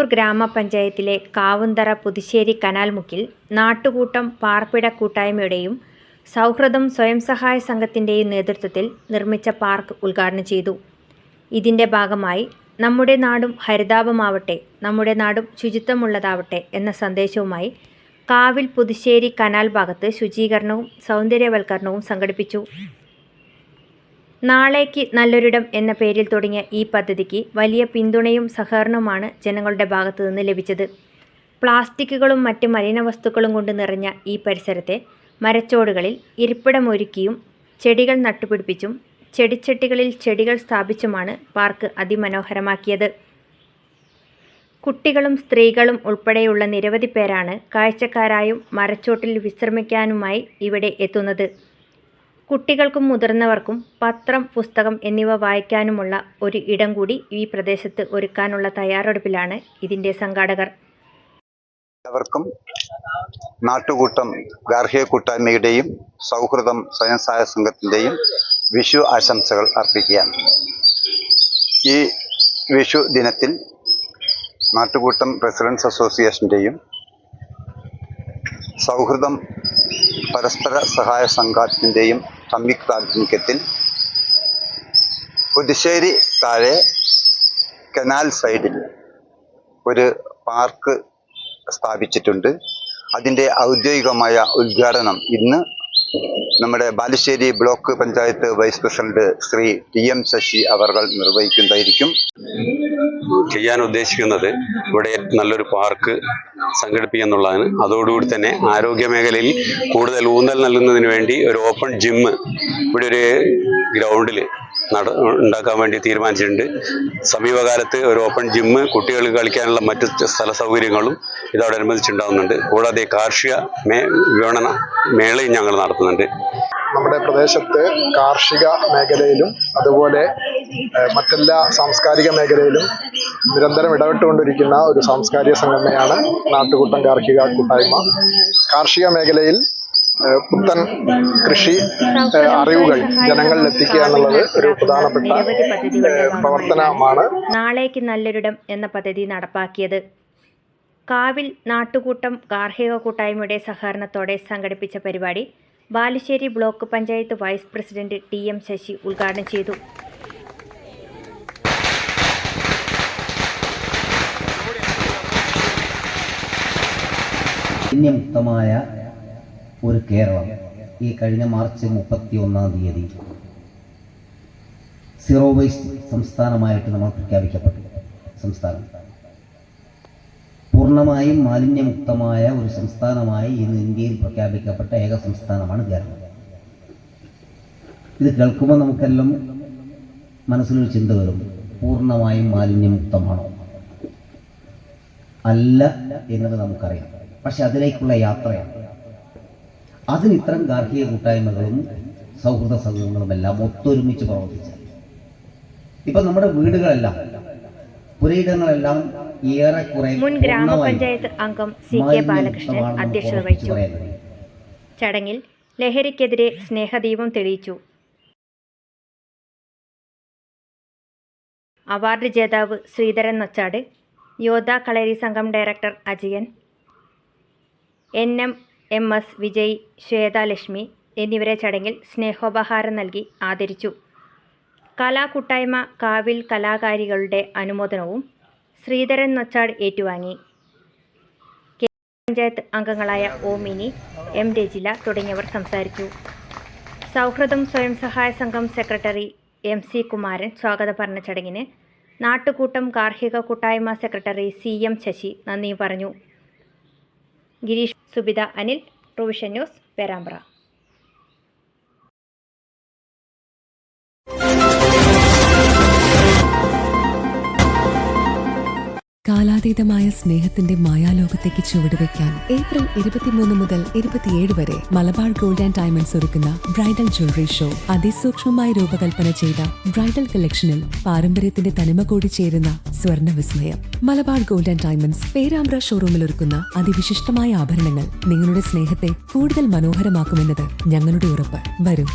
ചെങ്ങന്നൂർ ഗ്രാമപഞ്ചായത്തിലെ കാവുന്തറ പുതുശ്ശേരി കനാൽമുക്കിൽ നാട്ടുകൂട്ടം പാർപ്പിട കൂട്ടായ്മയുടെയും സൗഹൃദം സ്വയം സഹായ സംഘത്തിന്റെയും നേതൃത്വത്തിൽ നിർമ്മിച്ച പാർക്ക് ഉദ്ഘാടനം ചെയ്തു. ഇതിന്റെ ഭാഗമായി നമ്മുടെ നാടും ഹരിതാപമാവട്ടെ നമ്മുടെ നാടും ശുചിത്വമുള്ളതാവട്ടെ എന്ന സന്ദേശവുമായി കാവിൽ പുതുശ്ശേരി കനാൽ ഭാഗത്ത് ശുചീകരണവും സൗന്ദര്യവൽക്കരണവും സംഘടിപ്പിച്ചു. നാളേക്ക് നല്ലൊരിടം എന്ന പേരിൽ തുടങ്ങിയ ഈ പദ്ധതിക്ക് വലിയ പിന്തുണയും സഹകരണവുമാണ് ജനങ്ങളുടെ ഭാഗത്തു നിന്ന് ലഭിച്ചത്. പ്ലാസ്റ്റിക്കുകളും മറ്റ് മലിനവസ്തുക്കളും കൊണ്ട് നിറഞ്ഞ ഈ പരിസരത്തെ മരച്ചോടുകളിൽ ഇരിപ്പിടമൊരുക്കിയും ചെടികൾ നട്ടുപിടിപ്പിച്ചും ചെടിച്ചട്ടികളിൽ ചെടികൾ സ്ഥാപിച്ചുമാണ് പാർക്ക് അതിമനോഹരമാക്കിയത്. കുട്ടികളും സ്ത്രീകളും ഉൾപ്പെടെയുള്ള നിരവധി പേരാണ് കാഴ്ചക്കാരായും മരച്ചോട്ടിൽ വിശ്രമിക്കാനുമായി ഇവിടെ എത്തുന്നത്. കുട്ടികൾക്കും മുതിർന്നവർക്കും പത്രം പുസ്തകം എന്നിവ വായിക്കാനുമുള്ള ഒരു ഇടം കൂടി ഈ പ്രദേശത്ത് ഒരുക്കാനുള്ള തയ്യാറെടുപ്പിലാണ് ഇതിന്റെ സംഘാടകർ. എല്ലാവർക്കും നാട്ടുകൂട്ടം ഗാർഹിക കൂട്ടായ്മയുടെയും സൗഹൃദം സ്വയം സഹായ സംഘത്തിന്റെയും വിഷു ആശംസകൾ അർപ്പിക്കുകയാണ്. ഈ വിഷു ദിനത്തിൽ നാട്ടുകൂട്ടം റെസിഡൻസ് അസോസിയേഷന്റെയും സൗഹൃദം പരസ്പര സഹായ സംഘത്തിന്റെയും സംയുക്താഭിമുഖ്യത്തിൽ പുതുശ്ശേരി താഴെ കനാൽ സൈഡിൽ ഒരു പാർക്ക് സ്ഥാപിച്ചിട്ടുണ്ട്. അതിന്റെ ഔദ്യോഗികമായ ഉദ്ഘാടനം ഇന്ന് നമ്മുടെ Balussery block panchayat vice president Shri T M Sasi അവർ നിർവഹിക്കുന്നതായിരിക്കും. ചെയ്യാൻ ഉദ്ദേശിക്കുന്നത് ഇവിടെ നല്ലൊരു പാർക്ക് സംഘടിപ്പിക്കുക എന്നുള്ളതാണ്. അതോടുകൂടി തന്നെ ആരോഗ്യ മേഖലയിൽ കൂടുതൽ ഊന്നൽ നൽകുന്നതിന് വേണ്ടി ഒരു ഓപ്പൺ ജിം ഇവിടെ ഒരു ഗ്രൗണ്ടിൽ നട ഉണ്ടാക്കാൻ വേണ്ടി തീരുമാനിച്ചിട്ടുണ്ട്. സമീപകാലത്ത് ഒരു ഓപ്പൺ ജിമ്മ് കുട്ടികൾക്ക് കളിക്കാനുള്ള മറ്റ് സ്ഥല സൗകര്യങ്ങളും ഇതോടനുബന്ധിച്ചുണ്ടാകുന്നുണ്ട് കൂടാതെ കാർഷിക മേ വിപണന മേളയും ഞങ്ങൾ നടത്തുന്നുണ്ട്. നമ്മുടെ പ്രദേശത്ത് കാർഷിക മേഖലയിലും അതുപോലെ മറ്റെല്ലാ സാംസ്കാരിക മേഖലയിലും നിരന്തരം ഇടപെട്ടുകൊണ്ടിരിക്കുന്ന ഒരു സാംസ്കാരിക സംഘടനയാണ് നാട്ടുകൂട്ടം കാർഷിക കൂട്ടായ്മ. കാർഷിക മേഖലയിൽ പുത്തൻ കൃഷി അറിവുകൾ ജനങ്ങളിൽ എത്തിക്കുക എന്നുള്ളത് ഒരു പ്രധാനപ്പെട്ട പദ്ധതികളുടെ പ്രവർത്തനമാണ്. നാളേക്ക് നല്ലൊരിടം എന്ന പദ്ധതി നടപ്പാക്കിയത്. കാവിൽ നാട്ടുകൂട്ടം ഗാർഹിക കൂട്ടായ്മയുടെ സഹകരണത്തോടെ സംഘടിപ്പിച്ച പരിപാടി Balussery block panchayat vice president T M Sasi ഉദ്ഘാടനം ചെയ്തു. മാലിന്യമുക്തമായ ഒരു കേരളം ഈ കഴിഞ്ഞ മാർച്ച് മുപ്പത്തി ഒന്നാം തീയതി സീറോ വേസ്റ്റ് സംസ്ഥാനമായിട്ട് നമ്മൾ പ്രഖ്യാപിക്കപ്പെട്ടു. സംസ്ഥാനം. പൂർണമായും മാലിന്യമുക്തമായ ഒരു സംസ്ഥാനമായി ഇന്ന് ഇന്ത്യയിൽ പ്രഖ്യാപിക്കപ്പെട്ട ഏക സംസ്ഥാനമാണ് കേരളം. ഇത് കേൾക്കുമ്പോൾ നമുക്കെല്ലാം മനസ്സിലൊരു ചിന്ത വരും. പൂർണമായും മാലിന്യമുക്തമാണോ? അല്ല എന്നത് നമുക്കറിയാം. പക്ഷെ അതിലേക്കുള്ള യാത്രയാണ്. അതിന് ഇത്തരം ഗാർഹിക കൂട്ടായ്മകളും സൗഹൃദ സംഘങ്ങളും എല്ലാം ഒത്തൊരുമിച്ച് പ്രവർത്തിച്ചു ഇപ്പൊ നമ്മുടെ വീടുകളെല്ലാം പുരയിടങ്ങളെല്ലാം ഏറെക്കുറെ മുൻ ഗ്രാമപഞ്ചായത്ത് അംഗം സി കെ ബാലകൃഷ്ണൻ അധ്യക്ഷത വഹിച്ചു. ചടങ്ങിൽ ലഹരിക്കെതിരെ സ്നേഹദീപം തെളിയിച്ചു. അവാർഡ് ജേതാവ് Sreedharan Nochad Yodha Kalari Sangham director Ajayan N M M S Vijay Swethalakshmi എന്നിവരെ ചടങ്ങിൽ സ്നേഹോപഹാരം നൽകി ആദരിച്ചു. കലാകൂട്ടായ്മ കാവിൽ കലാകാരികളുടെ അനുമോദനവും ശ്രീധരൻ നൊച്ചാട് ഏറ്റുവാങ്ങി. പഞ്ചായത്ത് അംഗങ്ങളായ ഓമിനി മിനി എം രജില തുടങ്ങിയവർ സംസാരിച്ചു. സൗഹൃദം സ്വയം സഹായ സംഘം സെക്രട്ടറി എം സി കുമാരൻ സ്വാഗതം പറഞ്ഞ ചടങ്ങിന് നാട്ടുകൂട്ടം ഗാർഹിക കൂട്ടായ്മ സെക്രട്ടറി സി എം ശശി നന്ദി പറഞ്ഞു. Gireesh Subitha Anil Provision News Perambra. കാലാതീതമായ സ്നേഹത്തിന്റെ മായാലോകത്തേക്ക് ചുവടുവെക്കാൻ ഏപ്രിൽ ഇരുപത്തിമൂന്ന് മുതൽ ഇരുപത്തിയേഴ് വരെ മലബാർ ഗോൾഡ് ആൻഡ് ഡയമണ്ട്സ് ഒരുക്കുന്ന ബ്രൈഡൽ ജ്വല്ലറി ഷോ അതിസൂക്ഷ്മമായി രൂപകൽപ്പന ചെയ്ത ബ്രൈഡൽ കളക്ഷനിൽ പാരമ്പര്യത്തിന്റെ തനിമ കൂടി ചേരുന്ന സ്വർണ വിസ്മയം. Malabar Gold and Diamonds Perambra ഷോറൂമിൽ ഒരുക്കുന്ന അതിവിശിഷ്ടമായ ആഭരണങ്ങൾ നിങ്ങളുടെ സ്നേഹത്തെ കൂടുതൽ മനോഹരമാക്കുമെന്നത് ഞങ്ങളുടെ ഉറപ്പ്. വരും